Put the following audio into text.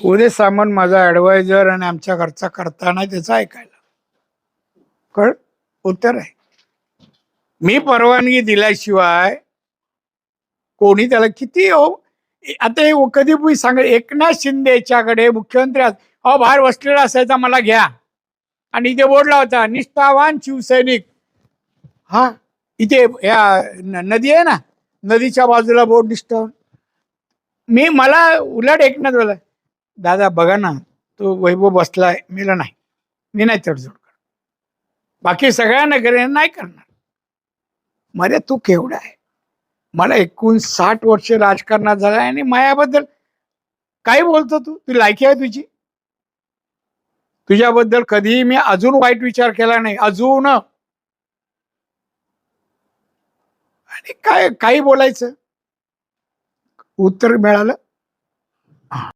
उदय सामंत माझा ऍडवायझर आणि आमच्या घरचा करताना त्याचा ऐकायला. कळ उत्तर आहे. मी परवानगी दिल्याशिवाय कोणी त्याला किती हो आता हे कधी मी सांग एकनाथ शिंदेच्याकडे मुख्यमंत्री अहो बाहेर बसलेला असायचा मला घ्या. आणि इथे बोर्ड लावता निष्ठावान शिवसैनिक. हा इथे या नदी आहे ना नदीच्या बाजूला बोर्ड निष्ठावान मी मला उलट एकनाथ बोला दादा बघा ना तो वैभव बसलाय मीला नाही. मी नाही तडजोड कर बाकी सगळ्यांना करेन नाही करणार. मरे तू केवढा आहे? मला एकूण साठ वर्ष राजकारणात झालं आणि मायाबद्दल काय बोलतो तू? ती लायकी आहे तुझी. तुझ्याबद्दल कधीही मी अजून वाईट विचार केला नाही. अजून. आणि काय काही बोलायचं? उत्तर मिळालं?